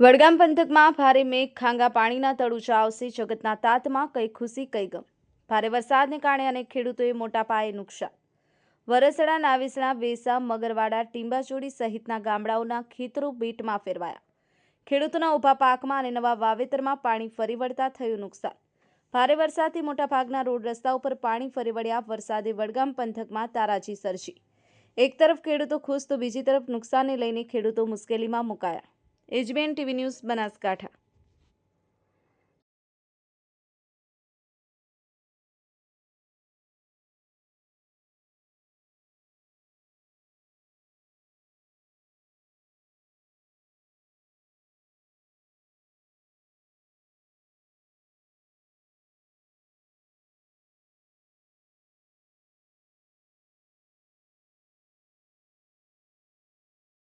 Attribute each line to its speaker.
Speaker 1: વડગામ પંથકમાં ભારે મેઘ, ખાંગા પાણીના તળુચા આવશે જગતના તાતમાં કઈ ખુશી, કઈ ગમ. ભારે વરસાદને કારણે અનેક ખેડૂતોએ મોટા પાયે નુકસાન. વરસડા નાવેસણા વેસા, મગરવાડા ટીંબાચોડી સહિતના ગામડાઓના ખેતરો બેટમાં ફેરવાયા. ખેડૂતોના ઊભા પાકમાં અને નવા વાવેતરમાં પાણી ફરી વળતા થયું નુકસાન. ભારે વરસાદથી મોટાભાગના રોડ રસ્તા ઉપર પાણી ફરી વળ્યા, વરસાદે વડગામ પંથકમાં તારાજી સર્જી. એક તરફ ખેડૂતો ખુશ, તો બીજી તરફ નુકસાનને લઈને ખેડૂતો મુશ્કેલીમાં મુકાયા. એજબીએન ટીવી ન્યૂઝ બનાસકાંઠા